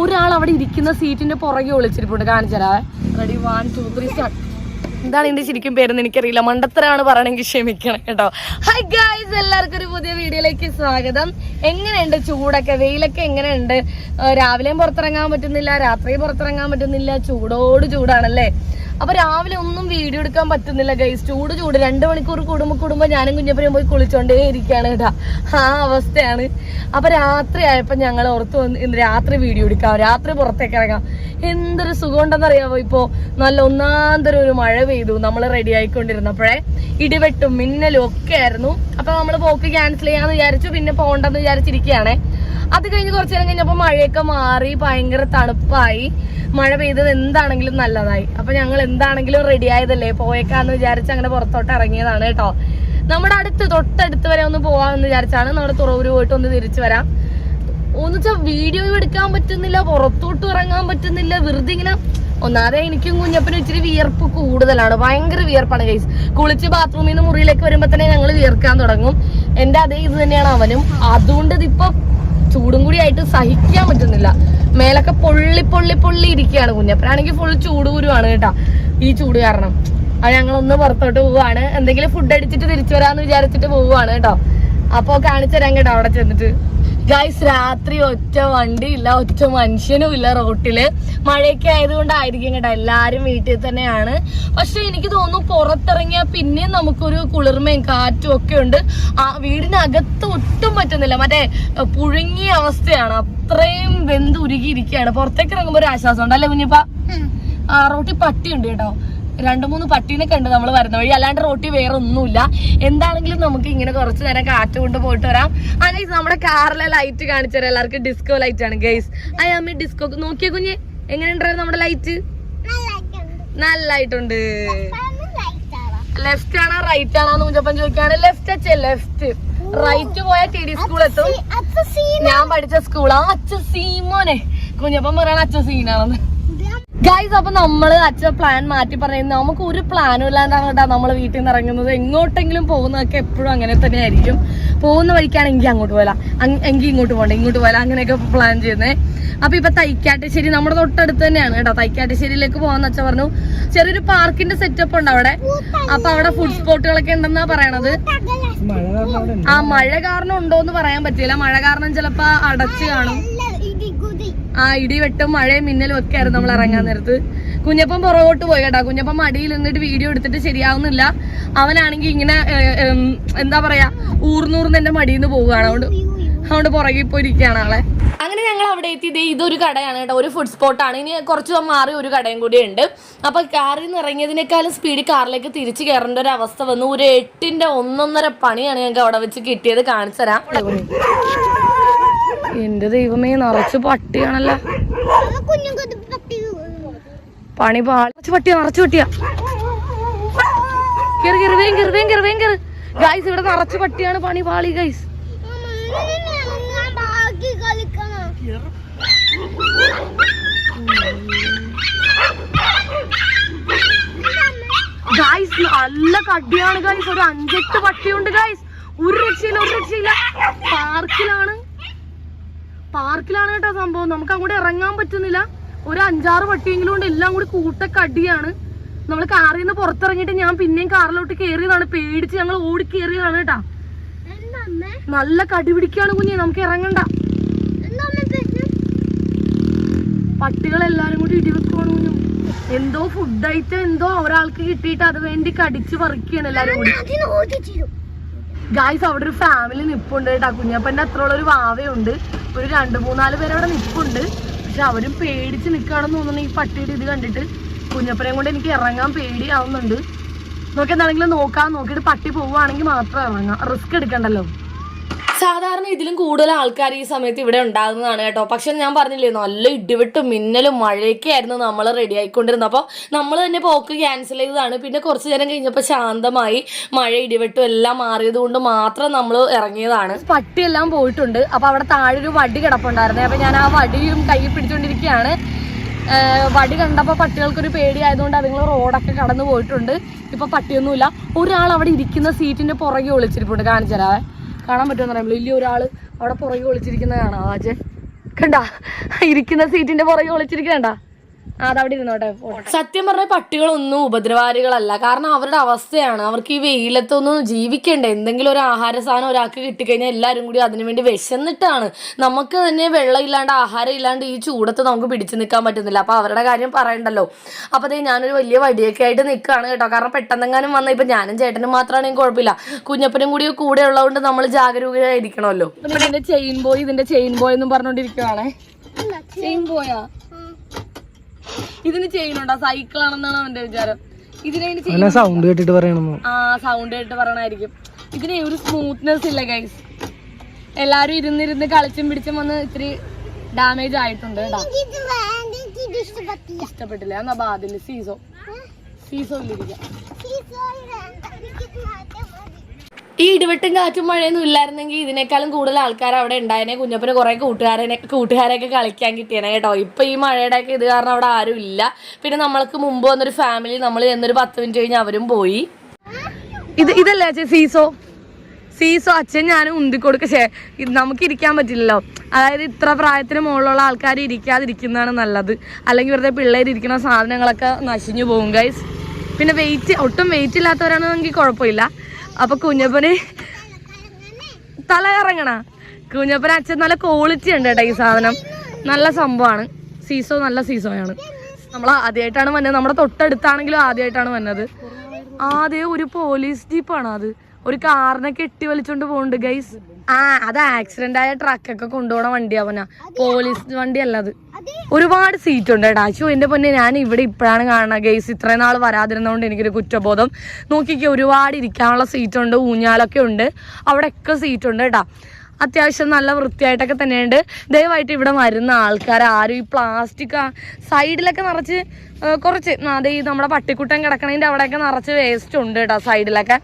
ഒരാൾ അവിടെ ഇരിക്കുന്ന സീറ്റിന്റെ പുറകെ ഒളിച്ചിരിപ്പുണ്ട്. കാണിച്ചരാ റെഡി വൺ ടു ത്രീ എന്താണ് ഇതിന്റെ ശരിക്കും പേരെന്ന് എനിക്കറിയില്ല. മണ്ടത്തരാണ് പറയണമെങ്കിൽ ക്ഷമിക്കണം കേട്ടോ. ഹൈ ഗായ്സ് എല്ലാവർക്കും ഒരു പുതിയ വീഡിയോയിലേക്ക് സ്വാഗതം. എങ്ങനെയുണ്ട് ചൂടൊക്കെ? വെയിലൊക്കെ എങ്ങനെയുണ്ട്? രാവിലെയും പുറത്തിറങ്ങാൻ പറ്റുന്നില്ല രാത്രിയും പുറത്തിറങ്ങാൻ പറ്റുന്നില്ല. ചൂടോട് ചൂടാണല്ലേ? അപ്പൊ രാവിലെ ഒന്നും വീഡിയോ എടുക്കാൻ പറ്റുന്നില്ല ഗൈസ് ചൂട് ചൂട്. രണ്ട് മണിക്കൂർ കുടുംബ കുടുംബം ഞാനും കുഞ്ഞപ്പനും പോയി കുളിച്ചോണ്ടേ ഇരിക്കുകയാണ് കേട്ടാ ആ അവസ്ഥയാണ്. അപ്പൊ രാത്രി ആയപ്പോ ഞങ്ങൾ ഓർത്ത് വന്ന് രാത്രി വീഡിയോ എടുക്കാം. രാത്രി പുറത്തേക്ക് ഇറങ്ങാം. എന്തൊരു സുഖം ഉണ്ടെന്നറിയാമോ ഇപ്പോ? നല്ല ഒന്നാന്തരം ഒരു മഴ പെയ്തു. നമ്മൾ റെഡി ആയിക്കൊണ്ടിരുന്നപ്പോഴേ ഇടിവെട്ടും മിന്നലും ഒക്കെ ആയിരുന്നു. അപ്പൊ നമ്മൾ പോക്ക് ക്യാൻസൽ ചെയ്യാന്ന് വിചാരിച്ചു. പിന്നെ പോണ്ടെന്ന് വിചാരിച്ചിരിക്കുകയാണേ. അത് കഴിഞ്ഞ് കുറച്ചു നേരം കഴിഞ്ഞപ്പോ മഴയൊക്കെ മാറി ഭയങ്കര തണുപ്പായി. മഴ പെയ്തത് എന്താണെങ്കിലും നല്ലതായി. അപ്പൊ ഞങ്ങൾ എന്താണെങ്കിലും റെഡി ആയതല്ലേ പോയേക്കാന്ന് വിചാരിച്ച് അങ്ങനെ പുറത്തോട്ട് ഇറങ്ങിയതാണ് കേട്ടോ. നമ്മുടെ അടുത്ത് തൊട്ടടുത്ത് വരെ ഒന്ന് പോവാന്ന് വിചാരിച്ചാണ് നമ്മുടെ തുറവൂര് പോയിട്ട് ഒന്ന് തിരിച്ചു വരാം. ഒന്ന് വെച്ചാൽ വീഡിയോ എടുക്കാൻ പറ്റുന്നില്ല പുറത്തോട്ട് ഇറങ്ങാൻ പറ്റുന്നില്ല. വെറുതെ ഇങ്ങനെ ഒന്നാതെ എനിക്കും കുഞ്ഞപ്പനും ഇച്ചിരി വിയർപ്പ് കൂടുതലാണ്. ഭയങ്കര വിയർപ്പാണ് കൈസ് കുളിച്ച് ബാത്റൂമിൽ നിന്ന് മുറിയിലേക്ക് വരുമ്പോ തന്നെ ഞങ്ങൾ വിയർക്കാൻ തുടങ്ങും. എന്റെ അതേ ഇത് തന്നെയാണ് അവനും. അതുകൊണ്ട് ഇതിപ്പോ ചൂടും കൂടി ആയിട്ട് സഹിക്കാൻ പറ്റുന്നില്ല. മേലൊക്കെ പൊള്ളി പൊള്ളി പൊള്ളി ഇരിക്കുകയാണ് കുഞ്ഞപ്പനാണെങ്കിൽ ഫുൾ ചൂട് കുരുവാണ് കേട്ടാ. ഈ ചൂട് കാരണം. അത് ഞങ്ങൾ ഒന്ന് പുറത്തോട്ട് പോവാണ് എന്തെങ്കിലും ഫുഡ് അടിച്ചിട്ട് തിരിച്ചു വരാന്ന് വിചാരിച്ചിട്ട് പോവാണ് കേട്ടോ. അപ്പൊ കാണിച്ചു തരാം കേട്ടോ അവിടെ ചെന്നിട്ട്. ഗൈസ് രാത്രി ഒറ്റ വണ്ടി ഇല്ല ഒറ്റ മനുഷ്യനും ഇല്ല റോട്ടിൽ. മഴയൊക്കെ ആയതുകൊണ്ടായിരിക്കും കേട്ടോ എല്ലാരും വീട്ടിൽ തന്നെയാണ്. പക്ഷെ എനിക്ക് തോന്നുന്നു പുറത്തിറങ്ങിയാൽ പിന്നെയും നമുക്കൊരു കുളിർമയും കാറ്റും ഒക്കെ ഉണ്ട്. ആ വീടിനകത്ത് ഒട്ടും പറ്റുന്നില്ല. മറ്റേ പുഴുങ്ങിയ അവസ്ഥയാണ്. അത്രയും വെന്ത് ഉരുകിയിരിക്കുകയാണ് പുറത്തേക്ക് ഇറങ്ങുമ്പോൾ ഒരു ആശ്വാസം ഉണ്ട് അല്ലേ കുഞ്ഞിപ്പ? ആ റോട്ടിൽ പട്ടിയുണ്ട് കേട്ടോ. രണ്ടു മൂന്ന് പട്ടീനൊക്കെ ഉണ്ട് നമ്മൾ വരുന്ന വഴി. അല്ലാണ്ട് റോട്ടി വേറെ ഒന്നുമില്ല. എന്താണെങ്കിലും നമുക്ക് ഇങ്ങനെ കുറച്ച് നേരം കാറ്റ് കൊണ്ട് പോയിട്ട് വരാം. അല്ലെങ്കിൽ നമ്മുടെ കാറിലെ ലൈറ്റ് കാണിച്ചു തരാം. എല്ലാവർക്കും ഡിസ്കോ ലൈറ്റ് ആണ് ഗൈസ് അയ്യാമ്മ ഡിസ്കോ നോക്കിയ കുഞ്ഞ്? എങ്ങനെയുണ്ടായിരുന്നു നമ്മുടെ ലൈറ്റ് നല്ലായിട്ടുണ്ട് ലെഫ്റ്റ് ആണോ റൈറ്റ് ആണോ എന്ന് കുഞ്ഞപ്പൻ ചോദിക്കാണ് ലെഫ്റ്റ് അച്ഛൻ ലെഫ്റ്റ് റൈറ്റ് പോയാൽ ടി ഡി സ്കൂൾ എത്തും. ഞാൻ പഠിച്ച സ്കൂളാ അച്ഛൻ സീമോനെ. കുഞ്ഞപ്പം പറയണ അച്ഛൻ സീനാണെന്ന്. ഗൈസ് അപ്പൊ നമ്മൾ അച്ഛൻ പ്ലാൻ മാറ്റി പറയുന്നത് നമുക്ക് ഒരു പ്ലാനും കേട്ടോ നമ്മൾ വീട്ടിൽ നിന്ന് ഇറങ്ങുന്നത്. എങ്ങോട്ടെങ്കിലും പോകുന്നതൊക്കെ എപ്പോഴും അങ്ങനെ തന്നെ ആയിരിക്കും പോകുന്ന വഴിക്കാണെങ്കിൽ അങ്ങോട്ട് പോലാ എങ്കിൽ ഇങ്ങോട്ട് പോകണ്ട ഇങ്ങോട്ട് പോലാ അങ്ങനെയൊക്കെ പ്ലാൻ ചെയ്യുന്നേ. അപ്പൊ ഇപ്പൊ തൈക്കാട്ടുശ്ശേരി നമ്മുടെ തൊട്ടടുത്ത് തന്നെയാണ് കേട്ടോ. തൈക്കാട്ടുശ്ശേരിയിലേക്ക് പോകാന്ന് വെച്ചാൽ പറഞ്ഞു. ചെറിയൊരു പാർക്കിന്റെ സെറ്റപ്പ് ഉണ്ട് അവിടെ. അപ്പൊ അവിടെ ഫുഡ് സ്പോട്ടുകളൊക്കെ ഉണ്ടെന്നാ പറയണത്. ആ മഴ കാരണം ഉണ്ടോ എന്ന് പറയാൻ പറ്റില്ല. മഴ കാരണം ചിലപ്പോ അടച്ചു കാണും. ആ ഇടിവെട്ടും മഴയും മിന്നലും ഒക്കെ ആയിരുന്നു നമ്മൾ ഇറങ്ങാൻ നേരത്ത്. കുഞ്ഞപ്പം പുറകോട്ട് പോയി കേട്ടോ. കുഞ്ഞപ്പം മടിയിൽ നിന്നിട്ട് വീഡിയോ എടുത്തിട്ട് ശരിയാവുന്നില്ല. അവനാണെങ്കിൽ ഇങ്ങനെ എന്താ പറയാ ഊർന്നൂർന്ന് എന്റെ മടിയിൽ നിന്ന് പോവുകയാണ്. അതുകൊണ്ട് അതുകൊണ്ട് പുറകിൽ പോയിരിക്കുകയാണ് ആളെ. അങ്ങനെ ഞങ്ങൾ അവിടെ എത്തിയത് ഇതൊരു കടയാണ് കേട്ടോ. ഒരു ഫുഡ് സ്പോട്ടാണ് ഇനി കുറച്ച് മാറി ഒരു കടയും കൂടി ഉണ്ട്. അപ്പൊ കാറിൽ നിന്ന് ഇറങ്ങിയതിനേക്കാളും സ്പീഡിൽ കാറിലേക്ക് തിരിച്ചു കയറേണ്ട ഒരു അവസ്ഥ വന്നു. ഒരു എട്ടിന്റെ ഒന്നൊന്നര പണിയാണ് ഞങ്ങൾക്ക് അവിടെ വെച്ച് കിട്ടിയത്. കാണിച്ചു തരാം. എന്റെ ദൈവമേ നിറച്ച് പട്ടിയാണല്ലോ. പണി പാളിച്ച് പട്ടിയ നിറച്ച് പട്ടിയാ. കയറി കേറി വേഗം വേഗം കേറി ഗൈസ് ഇവിടെ നിറച്ച് പട്ടിയാണ് പണി പാളി ഗൈസ് ഗൈസ് നല്ല കടിയാണ് ഗൈസ് ഒരു അഞ്ചെട്ട് പട്ടിയുണ്ട് ഗൈസ് ഒരു രക്ഷയില്ല ഒരു രക്ഷയില്ല. പാർക്കിലാണ് പാർക്കിലാണ് കേട്ടോ സംഭവം. നമുക്ക് അങ്ങോട്ട് ഇറങ്ങാൻ പറ്റുന്നില്ല. ഒരു അഞ്ചാറ് പട്ടിയെങ്കിലും കൊണ്ട് എല്ലാം കൂടി കൂട്ടക്കടിയാണ്. നമ്മൾ കാറിൽ നിന്ന് പുറത്തിറങ്ങിയിട്ട് ഞാൻ പിന്നെയും കാറിലോട്ട് കയറിയതാണ്. പേടിച്ച് ഞങ്ങൾ ഓടി കയറിയതാണ് കേട്ടാ. നല്ല കടി പിടിക്കാണ് കുഞ്ഞെ. നമുക്ക് ഇറങ്ങണ്ട. പട്ടികളെല്ലാരും കൂടി ഇടിവെക്കുവാണ് കുഞ്ഞു. എന്തോ ഫുഡ് ഐറ്റം എന്തോ ഒരാൾക്ക് കിട്ടിയിട്ട് അത് വേണ്ടി കടിച്ചു പറിക്കുകയാണ് എല്ലാരും കൂടി. ഗായ്സ് അവിടെ ഒരു ഫാമിലി നിപ്പുണ്ട് കേട്ടാ. കുഞ്ഞപ്പന്റെ അത്രയുള്ള ഒരു വാവയുണ്ട്. ഒരു രണ്ട് മൂന്നാൽ പേര് അവിടെ നിപ്പുണ്ട്. പക്ഷെ അവരും പേടിച്ച് നിൽക്കുകയാണെന്ന് തോന്നുന്നു ഈ പട്ടിയുടെ ഇത് കണ്ടിട്ട്. കുഞ്ഞപ്പനെയും കൊണ്ട് എനിക്ക് ഇറങ്ങാൻ പേടിയാവുന്നുണ്ട്. നോക്കി എന്താണെങ്കിലും നോക്കാം. നോക്കിയിട്ട് പട്ടി പോവുകയാണെങ്കിൽ മാത്രം ഇറങ്ങാം. റിസ്ക് എടുക്കണ്ടല്ലോ. സാധാരണ ഇതിലും കൂടുതൽ ആൾക്കാർ ഈ സമയത്ത് ഇവിടെ ഉണ്ടാകുന്നതാണ് കേട്ടോ. പക്ഷെ ഞാൻ പറഞ്ഞില്ലേ നല്ല ഇടിവെട്ടും മിന്നലും മഴയൊക്കെ ആയിരുന്നു നമ്മൾ റെഡി ആയിക്കൊണ്ടിരുന്നത്. അപ്പോൾ നമ്മൾ തന്നെ പോക്ക് ക്യാൻസൽ ചെയ്തതാണ്. പിന്നെ കുറച്ച് നേരം കഴിഞ്ഞപ്പോൾ ശാന്തമായി മഴ ഇടിവെട്ടും എല്ലാം മാറിയത് കൊണ്ട് മാത്രം നമ്മൾ ഇറങ്ങിയതാണ്. പട്ടിയെല്ലാം പോയിട്ടുണ്ട്. അപ്പോൾ അവിടെ താഴെ ഒരു വടി കിടപ്പുണ്ടായിരുന്നേ. അപ്പോൾ ഞാൻ ആ വടിയും കയ്യിൽ പിടിച്ചുകൊണ്ടിരിക്കുകയാണ് വടി കണ്ടപ്പോൾ പട്ടികൾക്കൊരു പേടി ആയതുകൊണ്ട് അതുങ്ങൾ റോഡൊക്കെ കടന്നു പോയിട്ടുണ്ട്. ഇപ്പോൾ പട്ടിയൊന്നുമില്ല. ഒരാൾ അവിടെ ഇരിക്കുന്ന സീറ്റിന്റെ പുറകെ ഒളിച്ചിരിപ്പുണ്ട്. കാണിച്ചു തരാവേ. കാണാൻ പറ്റുമെന്ന് പറയാം വലിയ ഒരാൾ അവിടെ പുറകെ ഒളിച്ചിരിക്കുന്നത് കാണാം ആജെ. കണ്ട? ഇരിക്കുന്ന സീറ്റിന്റെ പുറകെ ഒളിച്ചിരിക്കണ്ട അതവിടെ ഇരുന്നോട്ടെ സത്യം പറഞ്ഞ പട്ടികളൊന്നും ഉപദ്രവാരികളല്ല. കാരണം അവരുടെ അവസ്ഥയാണ്. അവർക്ക് ഈ വെയിലത്തൊന്നും ജീവിക്കണ്ടേ. എന്തെങ്കിലും ഒരു ആഹാര സാധനം ഒരാൾക്ക് കിട്ടിക്കഴിഞ്ഞാൽ എല്ലാവരും കൂടി അതിനു വേണ്ടി വിശന്നിട്ടാണ്. നമുക്ക് തന്നെ വെള്ളം ഇല്ലാണ്ട് ആഹാരം ഇല്ലാണ്ട് ഈ ചൂടത്ത് നമുക്ക് പിടിച്ചു നിൽക്കാൻ പറ്റുന്നില്ല. അപ്പൊ അവരുടെ കാര്യം പറയണ്ടല്ലോ. അപ്പൊ അതേ ഞാനൊരു വലിയ വടിയൊക്കെ ആയിട്ട് നിൽക്കുകയാണ് കേട്ടോ. കാരണം പെട്ടെന്നെങ്ങാനും വന്ന ഇപ്പൊ ഞാനും ചേട്ടനും മാത്രമാണെങ്കിൽ കുഴപ്പമില്ല. കുഞ്ഞപ്പനും കൂടി കൂടെ ഉള്ളതുകൊണ്ട് നമ്മൾ ജാഗരൂകരായിരിക്കണമല്ലോ. ഇതിന്റെ ചെയിൻ ബോയ് ഇതിന്റെ ചെയിൻ ബോയ് എന്നും പറഞ്ഞോണ്ടിരിക്കുവാണേ. ചെയിൻ ബോയാ ഇതിന് ചെയ്യുന്നുണ്ടോ? സൈക്കിൾ ആണെന്നാണ് അവന്റെ വിചാരം. ഇതിനെ സൗണ്ട് കേട്ടിട്ട് പറയണം ആ സൗണ്ട് കേട്ടിട്ട് പറയണായിരിക്കും ഇതിന് ഒരു സ്മൂത്ത്നെസ് ഇല്ല ഗൈസ് എല്ലാരും ഇരുന്നിരുന്ന് കളിച്ചും പിടിച്ചും വന്ന് ഇത്തിരി ഡാമേജ് ആയിട്ടുണ്ട് ഇഷ്ടപ്പെട്ടില്ല. എന്നാ ബാദിൽ സീസോ സീസോ ഇല്ലിരിക്കാം ഈ ഇടിവെട്ടും കാറ്റും മഴയൊന്നും ഇല്ലായിരുന്നെങ്കിൽ ഇതിനേക്കാളും കൂടുതൽ ആൾക്കാർ അവിടെ ഉണ്ടായനെ. കുഞ്ഞപ്പന് കുറെ കൂട്ടുകാരനെ കൂട്ടുകാരെയൊക്കെ കളിക്കാൻ കിട്ടിയനെ കേട്ടോ. ഇപ്പൊ ഈ മഴയുടെ ഒക്കെ ഇത് കാരണം അവിടെ ആരും ഇല്ല. പിന്നെ നമ്മൾക്ക് മുമ്പ് വന്നൊരു ഫാമിലി നമ്മൾ എന്നൊരു പത്ത് മിനിറ്റ് കഴിഞ്ഞ് അവരും പോയി. ഇത് ഇതല്ലേ അച്ഛൻ സീസോ? സീസോ അച്ഛൻ ഞാൻ ഉന്തിക്കൊടുക്ക. ശേ നമുക്ക് ഇരിക്കാൻ പറ്റില്ലല്ലോ. അതായത് ഇത്ര പ്രായത്തിന് മുകളിലുള്ള ആൾക്കാർ ഇരിക്കാതിരിക്കുന്നതാണ് നല്ലത്. അല്ലെങ്കിൽ വെറുതെ പിള്ളേർ ഇരിക്കുന്ന സാധനങ്ങളൊക്കെ നശിഞ്ഞു പോകും ഗൈസ് പിന്നെ വെയിറ്റ് ഒട്ടും വെയിറ്റ് ഇല്ലാത്തവരാണെങ്കിൽ കുഴപ്പമില്ല. അപ്പൊ കുഞ്ഞപ്പന് തല ഇറങ്ങണ കുഞ്ഞപ്പൻ അച്ഛൻ നല്ല ക്വാളിറ്റി ഉണ്ട് കേട്ടോ ഈ സാധനം. നല്ല സംഭവമാണ്. സീസോ നല്ല സീസോയാണ് നമ്മൾ ആദ്യമായിട്ടാണ് വന്നത്. നമ്മുടെ തൊട്ടടുത്താണെങ്കിലും ആദ്യമായിട്ടാണ് വന്നത്. ആദ്യം ഒരു പോലീസ് ജീപ്പാണ് അത്? ഒരു കാറിനെ കെട്ടി വലിച്ചോണ്ട് പോകുന്നുണ്ട് ഗൈസ് ആ അത് ആക്സിഡന്റ് ആയ ട്രക്കൊക്കെ കൊണ്ടുപോണ വണ്ടിയാവനാ പോലീസ് വണ്ടി അല്ല അത്. ഒരുപാട് സീറ്റ് ഉണ്ട് കേട്ടോ അശു എന്റെ പൊന്നെ ഞാൻ ഇവിടെ ഇപ്പോഴാണ് കാണുന്നത് ഗേസ് ഇത്രയും നാൾ വരാതിരുന്നതുകൊണ്ട് എനിക്കൊരു കുറ്റബോധം. നോക്കിക്കേ ഒരുപാട് ഇരിക്കാനുള്ള സീറ്റ് ഉണ്ട് ഊഞ്ഞാലൊക്കെ ഉണ്ട്. അവിടെയൊക്കെ സീറ്റ് ഉണ്ട് കേട്ടോ അത്യാവശ്യം നല്ല വൃത്തിയായിട്ടൊക്കെ തന്നെയുണ്ട്. ദയവായിട്ട് ഇവിടെ വരുന്ന ആൾക്കാർ ആരും ഈ പ്ലാസ്റ്റിക് സൈഡിലൊക്കെ നിറച്ച് കുറച്ച് ദേ ഈ നമ്മുടെ പട്ടിക്കുട്ടൻ കിടക്കണതിന്റെ അവിടെയൊക്കെ നിറച്ച് വേസ്റ്റ് ഉണ്ട് കേട്ടോ സൈഡിലൊക്കെ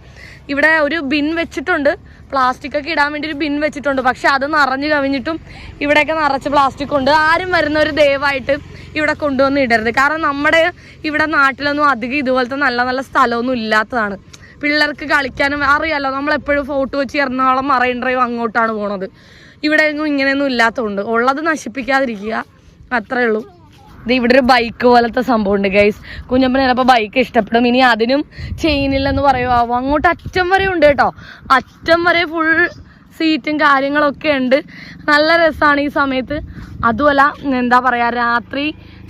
ഇവിടെ ഒരു ബിൻ വെച്ചിട്ടുണ്ട്. പ്ലാസ്റ്റിക് ഒക്കെ ഇടാൻ വേണ്ടി ഒരു ബിൻ വെച്ചിട്ടുണ്ട്. പക്ഷെ അത് നിറഞ്ഞു കവിഞ്ഞിട്ടും ഇവിടെയൊക്കെ നിറച്ച് പ്ലാസ്റ്റിക് ഉണ്ട്. ആരും വരുന്ന ഒരു ദയവായിട്ട് ഇവിടെ കൊണ്ടുവന്ന് ഇടരുത്. കാരണം നമ്മുടെ ഇവിടെ നാട്ടിലൊന്നും അധികം ഇതുപോലത്തെ നല്ല നല്ല സ്ഥലമൊന്നും ഇല്ലാത്തതാണ്. പിള്ളേർക്ക് കളിക്കാനും അറിയാലോ നമ്മളെപ്പോഴും ഫോട്ടോ വെച്ച് എറണാകുളം മറൈൻ ഡ്രൈവ് അങ്ങോട്ടാണ് പോണത്. ഇവിടെ ഇങ്ങനെയൊന്നും ഇല്ലാത്തതുകൊണ്ട് ഉള്ളത് നശിപ്പിക്കാതിരിക്കുക. അത്രേ ഉള്ളൂ. ഇത് ഇവിടെ ഒരു ബൈക്ക് പോലത്തെ സംഭവം ഉണ്ട് ഗൈസ് കുഞ്ഞപ്പൻ ചിലപ്പോൾ ബൈക്ക് ഇഷ്ടപ്പെടും. ഇനി അതിനും ചെയിനില്ലെന്ന് പറയുമോ അങ്ങോട്ട് അറ്റം വരെ ഉണ്ട് കേട്ടോ. അറ്റം വരെ ഫുൾ സീറ്റും കാര്യങ്ങളൊക്കെ ഉണ്ട്. നല്ല രസമാണ് ഈ സമയത്ത്. അതുമല്ല എന്താ പറയുക രാത്രി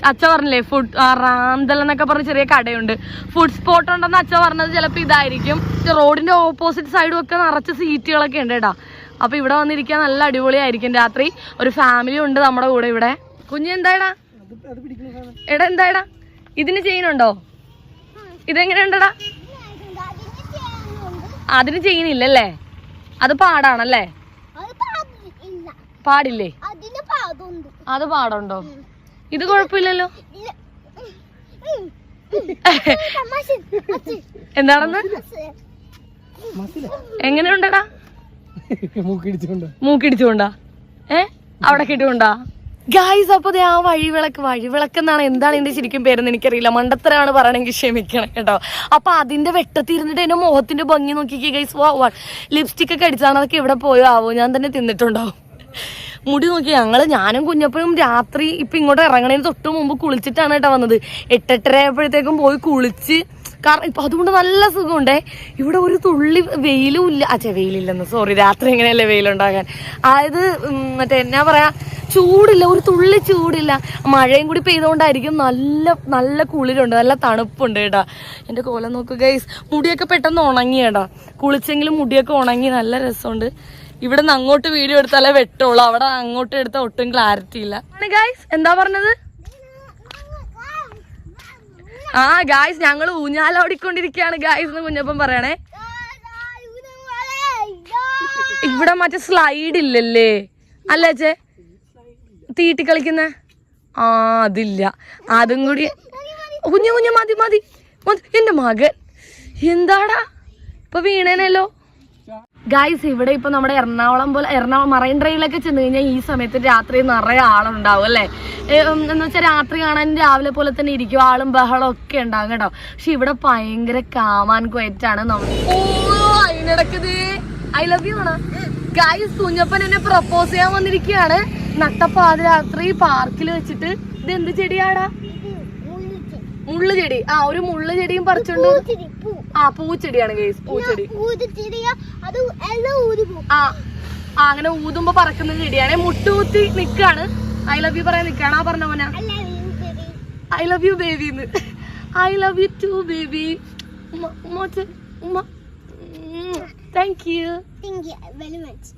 അച്ഛ പറഞ്ഞില്ലേ ഫുഡ് റാന്തൽ എന്നൊക്കെ പറഞ്ഞ ചെറിയ കടയുണ്ട്. ഫുഡ് സ്പോട്ട് ഉണ്ടെന്ന് അച്ഛ പറഞ്ഞത് ചിലപ്പോൾ ഇതായിരിക്കും. റോഡിന്റെ ഓപ്പോസിറ്റ് സൈഡും ഒക്കെ നിറച്ച് സീറ്റുകളൊക്കെ ഉണ്ട് കേട്ടോ. അപ്പോൾ ഇവിടെ വന്നിരിക്കാൻ നല്ല അടിപൊളിയായിരിക്കും രാത്രി. ഒരു ഫാമിലി ഉണ്ട് നമ്മുടെ കൂടെ ഇവിടെ. കുഞ്ഞ് എന്തായടാ എടാ എന്തായടാ ഇതിന് ചെയ്യുന്നുണ്ടോ ഇതെങ്ങനെയുണ്ടടാ? അതിന് ചെയ്യുന്നില്ലല്ലേ അത് പാടാണല്ലേ? പാടില്ലേ? അത് പാടുണ്ടോ? ഇത് കുഴപ്പമില്ലല്ലോ. എന്താണെന്ന്? എങ്ങനെയുണ്ടടാ? മൂക്കിടിച്ചോണ്ടാ മൂക്കിടിച്ചുകൊണ്ടാ? ഏ? അവിടെ കിട്ടുകൊണ്ടാ ഗായ്സ് അപ്പൊ ഞാൻ ആ വഴിവിളക്ക് വഴിവിളക്ക് എന്നാണ് എന്താണ് എന്റെ ശരിക്കും പേരെന്ന് എനിക്കറിയില്ല. മണ്ടത്തരാണ് പറയണമെങ്കിൽ ക്ഷമിക്കണം കേട്ടോ. അപ്പൊ അതിന്റെ വെട്ടത്തിരുന്നിട്ട് എന്റെ മുഖത്തിന്റെ ഭംഗി നോക്കിക്കേ ഗൈസ് വാ വാ. ലിപ്സ്റ്റിക് ഒക്കെ അടിച്ചാണ് അതൊക്കെ എവിടെ പോയോ? ആവോ ഞാൻ തന്നെ തിന്നിട്ടുണ്ടാവും മുടി നോക്കി ഞങ്ങൾ ഞാനും കുഞ്ഞപ്പനും രാത്രി ഇപ്പൊ ഇങ്ങോട്ട് ഇറങ്ങണതിന് തൊട്ട് മുമ്പ് കുളിച്ചിട്ടാണ് കേട്ടോ വന്നത്. എട്ടെട്ടര ആയപ്പോഴത്തേക്കും പോയി കുളിച്ച് കാരണം ഇപ്പൊ അതുകൊണ്ട് നല്ല സുഖമുണ്ടേ. ഇവിടെ ഒരു തുള്ളി വെയിലും ഇല്ല. അച്ഛാ വെയിലില്ലെന്ന്. സോറി രാത്രി എങ്ങനെയല്ലേ വെയിലുണ്ടാകാൻ? അതായത് മറ്റേ എന്നാ പറയാ? ചൂടില്ല ഒരു തുള്ളി ചൂടില്ല. മഴയും കൂടി പെയ്തുകൊണ്ടായിരിക്കും നല്ല നല്ല കുളിരുണ്ട്. നല്ല തണുപ്പുണ്ട് കേട്ടാ. എന്റെ കോലം നോക്കുക ഗൈസ് മുടിയൊക്കെ പെട്ടെന്ന് ഉണങ്ങി കേട്ടാ. കുളിച്ചെങ്കിലും മുടിയൊക്കെ ഉണങ്ങി. നല്ല രസമുണ്ട്. ഇവിടെ നിന്ന് അങ്ങോട്ട് വീഡിയോ എടുത്താലേ വെട്ടുള്ളൂ. അവിടെ അങ്ങോട്ട് എടുത്താൽ ഒട്ടും ക്ലാരിറ്റി ഇല്ല. ഗൈസ് എന്താ പറഞ്ഞത്? ആ ഗായ്സ് ഞങ്ങൾ ഊഞ്ഞാലോടിക്കൊണ്ടിരിക്കുകയാണ്. ഗായ്സ് എന്ന് കുഞ്ഞപ്പം പറയണേ. ഇവിടെ മറ്റേ സ്ലൈഡ് ഇല്ലല്ലേ? അല്ലേ ചേ തീട്ടി കളിക്കുന്ന? ആ അതില്ല. അതും കൂടി കുഞ്ഞു കുഞ്ഞു മതി. മതി. എന്റെ മകൻ. എന്താടാ? ഇപ്പൊ വീണേനല്ലോ. ഗൈസ് ഇവിടെ ഇപ്പൊ നമ്മുടെ എറണാകുളം പോലെ എറണാകുളം മറൈൻ ഡ്രൈവിലൊക്കെ ചെന്ന് കഴിഞ്ഞാൽ ഈ സമയത്ത് രാത്രി നിറയെ ആളുണ്ടാവും അല്ലേ? എന്ന് വെച്ചാൽ രാത്രി കാണാൻ രാവിലെ പോലെ തന്നെ ഇരിക്കും. ആളും ബഹളം ഒക്കെ ഉണ്ടാകും കേട്ടോ. പക്ഷെ ഇവിടെ ഭയങ്കര കാമാൻ ക്വയറ്റാണ് നമ്മൾ ഐ ലവ് യു ആണ്. ഗൈസ് കുഞ്ഞപ്പൻ എന്നെ പ്രപ്പോസ് ചെയ്യാൻ വന്നിരിക്കുകയാണ്. നട്ടപ്പാതിരാത്രി പാർക്കിൽ വെച്ചിട്ട്. ഇത് എന്ത് ചെടിയാടാ? മുള്ളു ചെടി ആ ഒരു മുള്ളു ചെടിയും പറിച്ചോണ്ട് ആ പൂച്ചെടിയാണ് ഗേസ് പൂച്ചെടി. അത് ആ ആ അങ്ങനെ ഊതുമ്പോ പറക്കുന്ന ചെടിയാണ്. മുട്ടുകുത്തി നിക്കാണ്. ഐ ലവ് യു പറയാൻ നിക്കാണ്. ആ പറഞ്ഞ മോന. I love you baby I love you too baby ഉമ്മ thank you think very much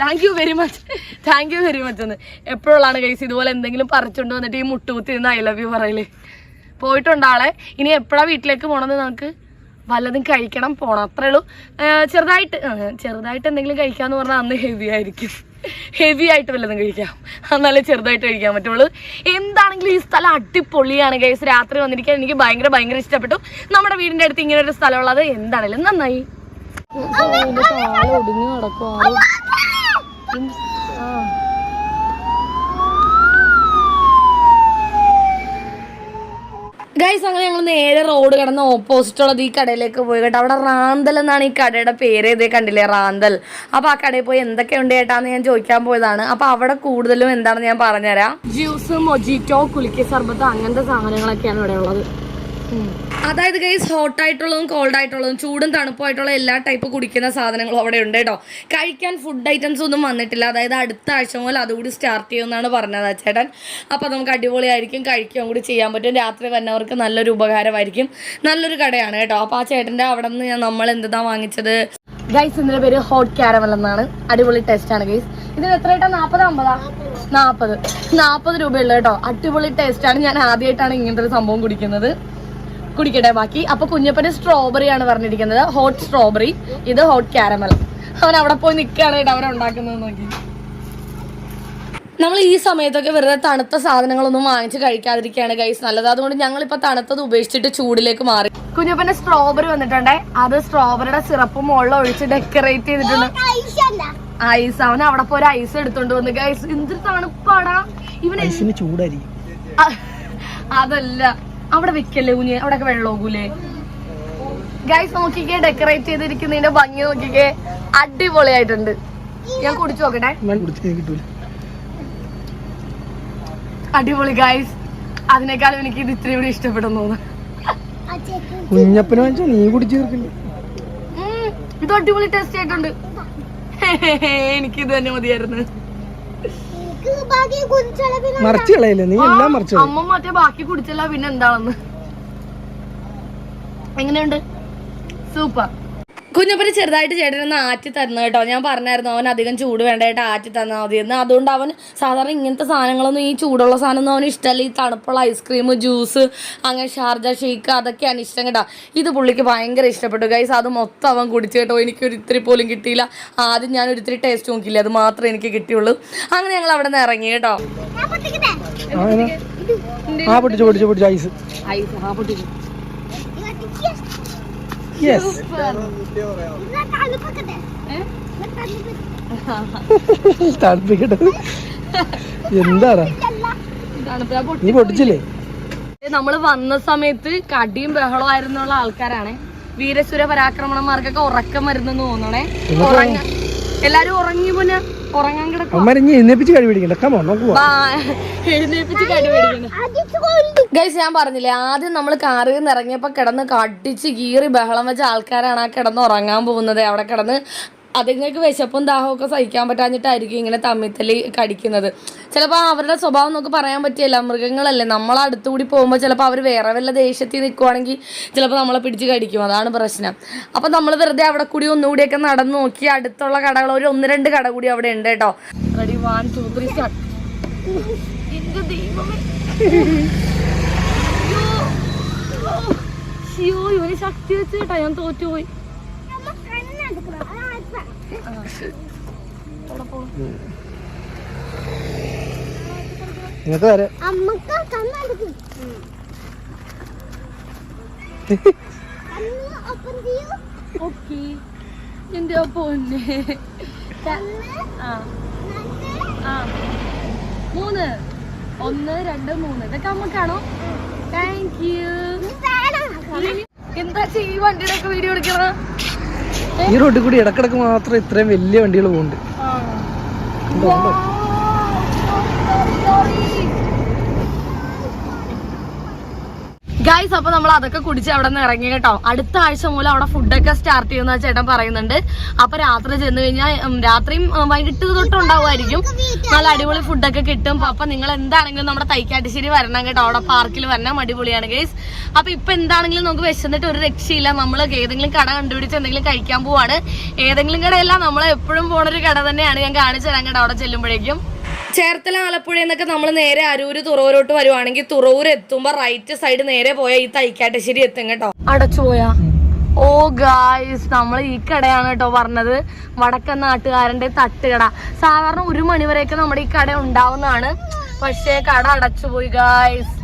thank you very much thank you very much എന്ന്. എപ്പോഴുള്ളാണ് കൈസ് ഇതുപോലെ എന്തെങ്കിലും പറിച്ചുകൊണ്ട് വന്നിട്ട് ഈ മുട്ടുകുത്തി നിന്ന് ഐ ലവ് യു പറയൽ. പോയിട്ടുണ്ട് ആളെ? ഇനി എപ്പോഴാ വീട്ടിലേക്ക് പോണെന്ന് നമുക്ക്? വല്ലതും കഴിക്കണം പോണം. അത്രേ ഉള്ളൂ. ചെറുതായിട്ട് ചെറുതായിട്ട് എന്തെങ്കിലും കഴിക്കാന്ന് പറഞ്ഞാൽ അന്ന് ഹെവി ആയിരിക്കും. ഹെവി ആയിട്ട് വല്ലതും കഴിക്കാം. എന്നാലേ ചെറുതായിട്ട് കഴിക്കാൻ പറ്റുള്ളൂ. എന്താണെങ്കിലും ഈ സ്ഥലം അടിപൊളിയാണ് ഗൈസ് രാത്രി വന്നിരിക്കാൻ എനിക്ക് ഭയങ്കര ഭയങ്കര ഇഷ്ടപ്പെട്ടു. നമ്മുടെ വീടിന്റെ അടുത്ത് ഇങ്ങനെ ഒരു സ്ഥലം ഉള്ളത് എന്താണെങ്കിലും നന്നായി. ഒടുങ്ങി നടക്കും ഗൈസ് അങ്ങനെ ഞങ്ങൾ നേരെ റോഡ് കടന്ന് ഓപ്പോസിറ്റുള്ളത് ഈ കടയിലേക്ക് പോയി കേട്ടോ. അവിടെ റാന്തൽ എന്നാണ് ഈ കടയുടെ പേര് ഇതേ കണ്ടില്ലേ? റാന്തൽ. അപ്പോൾ ആ കടയിൽ പോയി എന്തൊക്കെയുണ്ട് കേട്ടാന്ന് ഞാൻ ചോദിക്കാൻ പോയതാണ്. അപ്പോൾ അവിടെ കൂടുതലും എന്താണെന്ന് ഞാൻ പറഞ്ഞുതരാം. ജ്യൂസ് മൊജിറ്റോ കുലിക്ക സർബത്ത് അങ്ങനത്തെ സാധനങ്ങളൊക്കെയാണ് ഇവിടെ ഉള്ളത്. അതായത് ഗൈസ് ഹോട്ട് ആയിട്ടുള്ളതും കോൾഡ് ആയിട്ടുള്ളതും ചൂടും തണുപ്പായിട്ടുള്ള എല്ലാ ടൈപ്പ് കുടിക്കുന്ന സാധനങ്ങളും അവിടെ ഉണ്ട് കേട്ടോ കഴിക്കാൻ ഫുഡ് ഐറ്റംസ് ഒന്നും വന്നിട്ടില്ല. അതായത് അടുത്ത ആഴ്ച മുതൽ അതുകൂടി സ്റ്റാർട്ട് ചെയ്യുമെന്നാണ് പറഞ്ഞത് ചേട്ടൻ. അപ്പോൾ നമുക്ക് അടിപൊളിയായിരിക്കും. കഴിക്കുകയും കൂടി ചെയ്യാൻ പറ്റും. രാത്രി വരുന്നവർക്ക് നല്ലൊരു ഉപകാരമായിരിക്കും. നല്ലൊരു കടയാണ് കേട്ടോ. അപ്പോൾ ആ ചേട്ടന്റെ അവിടെ നിന്ന് ഞാൻ നമ്മൾ എന്താ വാങ്ങിച്ചത്? ഗൈസ് ഇതിന്റെ പേര് ഹോട്ട് ക്യാരമൽ എന്നാണ്. അടിപൊളി ടേസ്റ്റ് ആണ് ഗൈസ് ഇതിന് എത്ര ഏട്ടാ നാൽപ്പത് അമ്പതാ? നാൽപ്പത് നാൽപ്പത് രൂപയുള്ളൂ കേട്ടോ. അടിപൊളി ടേസ്റ്റാണ് ഞാൻ ആദ്യമായിട്ടാണ് ഇങ്ങനത്തെ ഒരു സംഭവം കുടിക്കുന്നത്. കുടിക്കട്ടെ ബാക്കി. അപ്പൊ കുഞ്ഞപ്പന് സ്ട്രോബെറി ആണ് പറഞ്ഞിരിക്കുന്നത്. ഹോട്ട് സ്ട്രോബെറി ഇത് ഹോട്ട് കാരമൽ അവൻ അവിടെ പോയി നിൽക്കുകയാണ് അവരെ അവൻ ഉണ്ടാക്കുന്നത് നോക്കി. നമ്മൾ ഈ സമയത്തൊക്കെ വെറുതെ തണുത്ത സാധനങ്ങളൊന്നും വാങ്ങിച്ച് കഴിക്കാതിരിക്കുകയാണ് ഗൈസ് നല്ലത് അതുകൊണ്ട് ഞങ്ങളിപ്പോ തണുത്തത് ഉപേക്ഷിച്ചിട്ട് ചൂടിലേക്ക് മാറി. കുഞ്ഞപ്പന്റെ സ്ട്രോബെറി വന്നിട്ടുണ്ടേ. അത് സ്ട്രോബെറിയുടെ സിറപ്പ് മുകളിൽ ഒഴിച്ച് ഡെക്കറേറ്റ് ചെയ്തിട്ടുണ്ട്. ഐസ് അവൻ അവിടെ പോയി ഒരു ഐസ് എടുത്തോണ്ട് വന്ന്. ഗൈസ് എന്തൊരു തണുപ്പാടാ. ഇവന് ചൂടായി ചൂടായിരിക്കും. അതല്ല. അവിടെ വെക്കല്ലേ കുഞ്ഞ്? അവിടെയൊക്കെ വെള്ളം ഒകൂലേ ഗൈസ് നോക്കിക്കേ ഡെക്കറേറ്റ് ചെയ്തിരിക്കുന്നതിന്റെ ഭംഗി നോക്കിക്കേ. അടിപൊളിയായിട്ടുണ്ട്. ഞാൻ കുടിച്ചു നോക്കട്ടെ. അടിപൊളി ഗൈസ് അതിനേക്കാളും എനിക്ക് ഇത് ഇത്രയും കൂടി ഇഷ്ടപ്പെടുന്നു ചേക്ക് നീ കുടിച്ച് തീർക്കില്ല ഇത് അടിപൊളി ടേസ്റ്റ് ആയിട്ടുണ്ട്. എനിക്ക് ഇത് തന്നെ മതിയായിരുന്നു എനിക്ക് ബാക്കി കുറിച്ചുള്ള പിന്നെ മറിച്ച് കളയല്ലേ? നീ എല്ലാം മറിച്ച് അമ്മ മറ്റേ ബാക്കി കുടിച്ചല്ല പിന്നെ എന്താണെന്ന്. എങ്ങനെയുണ്ട്? സൂപ്പർ. കുഞ്ഞപ്പന് ചെറുതായിട്ട് ചേട്ടനൊന്ന് ആറ്റി തരുന്നു കേട്ടോ. ഞാൻ പറഞ്ഞായിരുന്നു അവൻ അധികം ചൂട് വേണ്ടായിട്ട് ആറ്റി തന്നാൽ മതി എന്ന്. അതുകൊണ്ട് അവൻ സാധാരണ ഇങ്ങനത്തെ സാധനങ്ങളൊന്നും ഈ ചൂടുള്ള സാധനമൊന്നും അവന് ഇഷ്ടമല്ല. ഈ തണുപ്പുള്ള ഐസ്ക്രീം ജ്യൂസ് അങ്ങനെ ഷാർജ ഷേക്ക് അതൊക്കെയാണ് ഇഷ്ടം കേട്ടോ. ഇത് പുള്ളിക്ക് ഭയങ്കര ഇഷ്ടപ്പെട്ടു. ഗൈസ് അത് മൊത്തം അവൻ കുടിച്ചു കേട്ടോ. എനിക്കൊരു ഇത്തിരി പോലും കിട്ടിയില്ല. ആദ്യം ഞാൻ ഒരിത്തിരി ടേസ്റ്റ് നോക്കിയില്ല. അത് മാത്രമേ എനിക്ക് കിട്ടിയുള്ളൂ. അങ്ങനെ ഞങ്ങൾ അവിടെ നിന്ന് ഇറങ്ങി കേട്ടോ? ആ പൊട്ടിച്ചു പൊട്ടിച്ചു പൊട്ടിച്ചു. ഐസ് ഐസ് ആ പൊട്ടിച്ചു യെസ് തണുപ്പൊക്കട്ടെ. തണുപ്പൊക്കെ തണുപ്പിക്കട്ടെ എന്താടാ? നീ പൊട്ടിച്ചില്ലേ? നമ്മൾ വന്ന സമയത്ത് കടിയും ബഹളമായിരുന്നുള്ള ആൾക്കാരാണ്. വീരസുര പരാക്രമണന്മാർക്കൊക്കെ ഉറക്കം വരുന്നെന്ന് തോന്നണേ. എല്ലാരും ഉറങ്ങി പിന്നെ ഉറങ്ങാൻ കിടക്കും അമ്മ ഇനി എഴുന്നേപ്പിച്ച് കഴിവ് പിടിക്കണ്ട. കമോ എഴുന്നേപ്പിച്ച് ഗൈസ് ഞാൻ പറഞ്ഞില്ലേ ആദ്യം നമ്മൾ കാറിൽ നിന്ന് ഇറങ്ങിയപ്പോൾ കിടന്ന് കടിച്ച് കീറി ബഹളം വെച്ച ആൾക്കാരാണ് ആ കിടന്ന് ഉറങ്ങാൻ പോകുന്നത്. അവിടെ കിടന്ന് അതുങ്ങൾക്ക് വിശപ്പും ദാഹവും ഒക്കെ സഹിക്കാൻ പറ്റാഞ്ഞിട്ടായിരിക്കും ഇങ്ങനെ തമ്മിത്തല്ലി കടിക്കുന്നത്. ചിലപ്പോൾ അവരുടെ സ്വഭാവം നമുക്ക് പറയാൻ പറ്റില്ല. മൃഗങ്ങളല്ലേ. നമ്മൾ അടുത്തുകൂടി പോകുമ്പോൾ ചിലപ്പോൾ അവർ വേറെ വല്ല ദേഷ്യത്തിൽ നിൽക്കുവാണെങ്കിൽ ചിലപ്പോൾ നമ്മളെ പിടിച്ച് കടിക്കും. അതാണ് പ്രശ്നം. അപ്പം നമ്മൾ വെറുതെ അവിടെ കൂടി ഒന്നുകൂടിയൊക്കെ നടന്നു നോക്കി അടുത്തുള്ള കടകൾ. ഒരു ഒന്ന് രണ്ട് കട കൂടി അവിടെ ഉണ്ട് കേട്ടോ. റെഡി വൺ ടു ശക്തി വെച്ച് കേട്ടാ. ഞാൻ തോറ്റുപോയി. നിങ്ങൾക്ക് വരെ. എന്റെ പൊന്നെ മൂന്ന് ഒന്ന് രണ്ട് മൂന്ന് ഇതൊക്കെ അമ്മക്കാണോ താങ്ക് യു എന്താ ചെയ്യും വണ്ടിയുടെ ഒക്കെ വീഡിയോ എടുക്കണ ഈ റോഡിൽ കൂടി ഇടക്കിടക്ക് മാത്രം ഇത്രയും വലിയ വണ്ടികൾ പോകുന്നുണ്ട് ഉണ്ടോ, ഉണ്ടോ? ഗൈസ് അപ്പൊ നമ്മൾ അതൊക്കെ കുടിച്ച് അവിടെ നിന്ന് ഇറങ്ങി കേട്ടോ. അടുത്ത ആഴ്ച മൂലം അവിടെ ഫുഡൊക്കെ സ്റ്റാർട്ട് ചെയ്യുന്ന ചേട്ടൻ പറയുന്നുണ്ട്. അപ്പൊ രാത്രി ചെന്ന് കഴിഞ്ഞാൽ രാത്രിയും വൈകിട്ട് തൊട്ടുണ്ടാവുമായിരിക്കും നല്ല അടിപൊളി ഫുഡൊക്കെ കിട്ടും. അപ്പൊ നിങ്ങൾ എന്താണെങ്കിലും നമ്മുടെ തൈക്കാട്ടിശ്ശേരി വരണം കേട്ടോ. അവിടെ പാർക്കിൽ വരണം. അടിപൊളിയാണ് ഗൈസ് അപ്പൊ ഇപ്പൊ എന്താണെങ്കിലും നമുക്ക് വിശന്നിട്ട് ഒരു രക്ഷയില്ല. നമ്മൾ ഏതെങ്കിലും കട കണ്ടുപിടിച്ച് എന്തെങ്കിലും കഴിക്കാൻ പോവാണ്. ഏതെങ്കിലും കടയല്ല നമ്മൾ എപ്പോഴും പോണ ഒരു കട തന്നെയാണ് ഞാൻ കാണിച്ചു തരാം കേട്ടോ. അവിടെ ചെല്ലുമ്പോഴേക്കും. ചേർത്തല ആലപ്പുഴ എന്നൊക്കെ നമ്മൾ നേരെ അരൂര് തുറവൂരോട്ട് വരുവാണെങ്കിൽ തുറവൂർ എത്തുമ്പോ റൈറ്റ് സൈഡ് നേരെ പോയാൽ ഈ തൈക്കാട്ടശ്ശേരി എത്തും കേട്ടോ. അടച്ചു പോയാ? ഓ ഗായ്സ് നമ്മൾ ഈ കടയാണ് കേട്ടോ പറഞ്ഞത്. വടക്കൻ നാട്ടുകാരന്റെ തട്ടുകട. സാധാരണ ഒരു മണിവരെയൊക്കെ നമ്മുടെ ഈ കട ഉണ്ടാവുന്നതാണ്. പക്ഷേ കട അടച്ചു പോയി ഗായ്സ്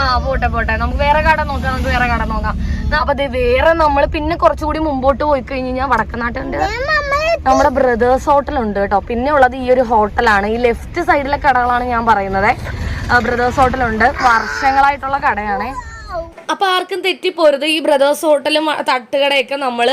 ആ പോട്ടെ പോട്ടെ. നമുക്ക് വേറെ കട നോക്കാം നമുക്ക് വേറെ കട നോക്കാം. അപ്പൊ ദേ വേറെ നമ്മൾ പിന്നെ കുറച്ചുകൂടി മുമ്പോട്ട് പോയി കഴിഞ്ഞു കഴിഞ്ഞാൽ വടക്കനാട്ടുണ്ട് നമ്മുടെ ബ്രദേഴ്സ് ഹോട്ടൽ ഉണ്ട് കേട്ടോ. പിന്നെ ഉള്ളത് ഈ ഒരു ഹോട്ടലാണ്. ഈ ലെഫ്റ്റ് സൈഡിലെ കടകളാണ് ഞാൻ പറയുന്നത്. ബ്രദേഴ്സ് ഹോട്ടലുണ്ട്. വർഷങ്ങളായിട്ടുള്ള കടയാണ്. അപ്പൊ ആർക്കും തെറ്റി തെറ്റിപ്പോരുത് ഈ ബ്രദേഴ്സ് ഹോട്ടലും തട്ടുകടയൊക്കെ നമ്മൾ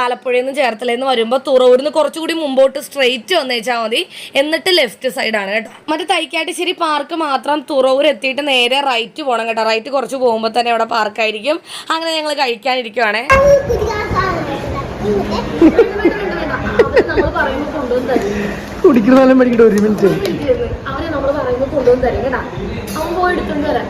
ആലപ്പുഴയിൽ നിന്ന് ചേർത്തലയിൽ നിന്ന് വരുമ്പോൾ തുറവൂരിൽ നിന്ന് കുറച്ചുകൂടി മുമ്പോട്ട് സ്ട്രെയിറ്റ് വന്നേച്ചാൽ മതി. എന്നിട്ട് ലെഫ്റ്റ് സൈഡാണ് കേട്ടോ. മറ്റേ തൈക്കാട്ടുശ്ശേരി പാർക്ക് മാത്രം തുറവൂർ എത്തിയിട്ട് നേരെ റൈറ്റ് പോകണം കേട്ടോ. റൈറ്റ് കുറച്ച് പോകുമ്പോൾ തന്നെ അവിടെ പാർക്കായിരിക്കും അങ്ങനെ ഞങ്ങൾ കഴിക്കാനിരിക്കുവാണേ. കുടിക്കുന്ന മേടിക്കട്ടെ ഒരു മിനിറ്റ് അവരെ നമ്മൾ പറയുമ്പോൾ കൊണ്ടുവന്ന് തരും കേട്ടാ. അവൻ പോയി വരാം.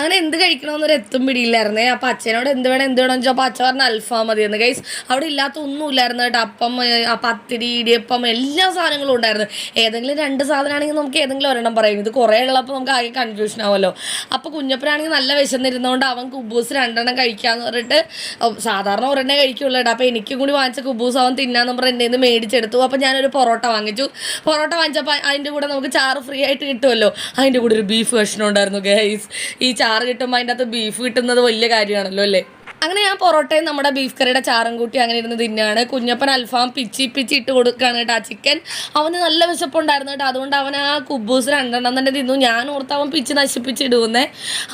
അങ്ങനെ എന്ത് കഴിക്കണമെന്നൊരു എത്തും പിടിയില്ലായിരുന്നേ. അപ്പം അച്ഛനോട് എന്ത് വേണം എന്ത് വേണമെന്ന് ചോദിച്ചപ്പോൾ അച്ഛൻ പറഞ്ഞ അൽഫാം മതി എന്ന്. ഗൈസ് അവിടെ ഇല്ലാത്ത ഒന്നും ഇല്ലായിരുന്നു കേട്ടോ. അപ്പം പത്തിരി ഇടിയപ്പം എല്ലാ സാധനങ്ങളും ഉണ്ടായിരുന്നു. ഏതെങ്കിലും രണ്ട് സാധനമാണെങ്കിൽ നമുക്ക് ഏതെങ്കിലും ഒരെണ്ണം പറയും. ഇത് കുറേ ഉള്ളപ്പോൾ നമുക്ക് ആകെ കൺഫ്യൂഷൻ ആവുമല്ലോ. അപ്പോൾ കുഞ്ഞപ്പനാണെങ്കിൽ നല്ല വിശന്നിരുന്നതുകൊണ്ട് അവൻ കുബൂസ് രണ്ടെണ്ണം കഴിക്കാന്ന് പറഞ്ഞിട്ട് സാധാരണ ഒരെണ്ണേ കഴിക്കുള്ളൂ കേട്ടോ. അപ്പം എനിക്കും കൂടി വാങ്ങിച്ച കുബൂസ് അവൻ തിന്നാന്ന് പറഞ്ഞ് എന്റെ മേടിച്ചെടുത്തു. അപ്പം ഞാനൊരു പൊറോട്ട വാങ്ങിച്ചു. പൊറോട്ട വാങ്ങിച്ചപ്പോൾ അതിന്റെ കൂടെ നമുക്ക് ചാറ് ഫ്രീ ആയിട്ട് കിട്ടുമല്ലോ. അതിന്റെ കൂടെ ഒരു ബീഫ് കഷ്ണം ഉണ്ടായിരുന്നു ഗൈസ് ഈ കിട്ടുമ്പോൾ അതിന്റെ അകത്ത് ബീഫ് കിട്ടുന്നത് വലിയ കാര്യമാണല്ലോ അല്ലേ? അങ്ങനെ ഞാൻ പൊറോട്ടയും നമ്മുടെ ബീഫ് കറിയുടെ ചാറും കൂട്ടി അങ്ങനെ ഇരുന്ന് തിന്നാണ്. കുഞ്ഞപ്പൻ അൽഫാം പിച്ചി പിച്ചി ഇട്ട് കൊടുക്കുകയാണ് കേട്ടോ ആ ചിക്കൻ അവന് നല്ല വിശപ്പുണ്ടായിരുന്നു കേട്ടോ. അതുകൊണ്ട് അവൻ ആ കുബൂസ് രണ്ടെണ്ണം തന്നെ തിന്നു. ഞാൻ ഓർത്ത് അവൻ പിച്ച് നശിപ്പിച്ചിടുന്നേ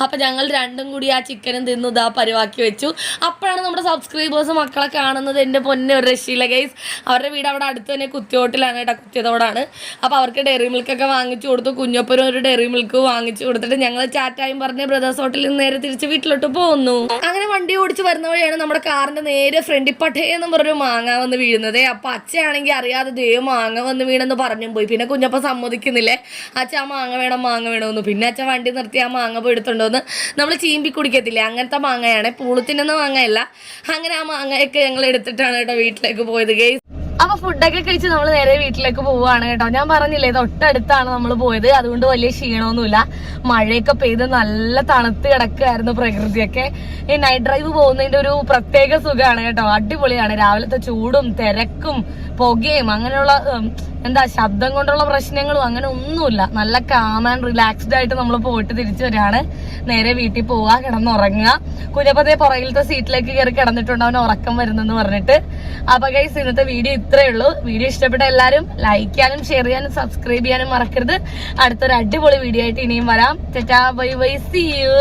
അപ്പം ഞങ്ങൾ രണ്ടും കൂടി ആ ചിക്കനും തിന്നു. ഇതാ പരിവാക്കി വെച്ചു. അപ്പോഴാണ് നമ്മുടെ സബ്സ്ക്രൈബേഴ്സ് മക്കളെ കാണുന്നത് എന്റെ പൊന്നെ ഒരു രക്ഷയില്ല ഗൈസ് അവരുടെ വീട് അവിടെ അടുത്ത് തന്നെ കുത്തിയോട്ടിലാണ് കേട്ടോ. കുത്തിയതോടാണ് അപ്പോൾ അവർക്ക് ഡെയറി മിൽക്കൊക്കെ വാങ്ങിച്ചു കൊടുത്തു. കുഞ്ഞപ്പനും ഒരു ഡെയറി മിൽക്ക് വാങ്ങിച്ചു കൊടുത്തിട്ട് ഞങ്ങൾ ചാറ്റായും പറഞ്ഞ് ബ്രദേഴ്സ് ഹോട്ടലിൽ നിന്ന് നേരെ തിരിച്ച് വീട്ടിലോട്ട് പോകുന്നു. അങ്ങനെ വണ്ടി ഓടിച്ച് വരുന്ന വഴിയാണ് നമ്മുടെ കാറിന്റെ നേരെ ഫ്രണ്ടിൽ പട്ടേ എന്ന് പറഞ്ഞൊരു മാങ്ങ വന്ന് വീഴുന്നത്. അപ്പൊ അച്ഛയാണെങ്കിൽ അറിയാതെ ദേ മാങ്ങ വന്ന് വീണെന്ന് പറഞ്ഞു പോയി. പിന്നെ കുഞ്ഞപ്പ സമ്മതിക്കുന്നില്ലേ? അച്ഛ ആ മാങ്ങ വേണം മാങ്ങ വേണമെന്ന് പിന്നെ അച്ഛൻ വണ്ടി നിർത്തി ആ മാങ്ങ പോയി എടുത്തുണ്ടോന്ന്. നമ്മൾ ചീമ്പി കുടിക്കത്തില്ലേ? അങ്ങനത്തെ മാങ്ങയാണ്. പൂളത്തിനൊന്നും മാങ്ങയല്ല. അങ്ങനെ ആ മാങ്ങയൊക്കെ ഞങ്ങൾ എടുത്തിട്ടാണ് കേട്ടോ വീട്ടിലേക്ക് പോയത്. ഗെയ്സ് അപ്പൊ ഫുഡൊക്കെ കഴിച്ച് നമ്മൾ നേരെ വീട്ടിലേക്ക് പോവാണ് കേട്ടോ. ഞാൻ പറഞ്ഞില്ലേ തൊട്ടടുത്താണ് നമ്മൾ പോയത്. അതുകൊണ്ട് വലിയ ക്ഷീണമൊന്നുമില്ല. മഴയൊക്കെ പെയ്ത് നല്ല തണുത്ത് കിടക്കുകയായിരുന്നു പ്രകൃതിയൊക്കെ. ഈ നൈറ്റ് ഡ്രൈവ് പോകുന്നതിന്റെ ഒരു പ്രത്യേക സുഖമാണ് കേട്ടോ. അടിപൊളിയാണ്. രാവിലത്തെ ചൂടും തിരക്കും പുകയും അങ്ങനെയുള്ള എന്താ ശബ്ദം കൊണ്ടുള്ള പ്രശ്നങ്ങളും അങ്ങനെ ഒന്നുമില്ല. നല്ല കാം ആൻഡ് റിലാക്സ്ഡ് ആയിട്ട് നമ്മൾ പോയിട്ട് തിരിച്ചു വരികയാണ്. നേരെ വീട്ടിൽ പോവുക കിടന്നുറങ്ങുക. കുഞ്ഞപ്പതേ പുറകിലത്തെ സീറ്റിലേക്ക് കയറി കിടന്നിട്ടുണ്ട്. അവൻ ഉറക്കം വരുന്നെന്ന് പറഞ്ഞിട്ട്. അപ്പൊ ഗൈസ് ഇന്നത്തെ വീഡിയോ ഇത്രയേ ഉള്ളൂ. വീഡിയോ ഇഷ്ടപ്പെട്ട എല്ലാവരും ലൈക്ക് ചെയ്യാനും ഷെയർ ചെയ്യാനും സബ്സ്ക്രൈബ് ചെയ്യാനും മറക്കരുത്. അടുത്തൊരു അടിപൊളി വീഡിയോ ആയിട്ട് ഇനിയും വരാം. By bye see U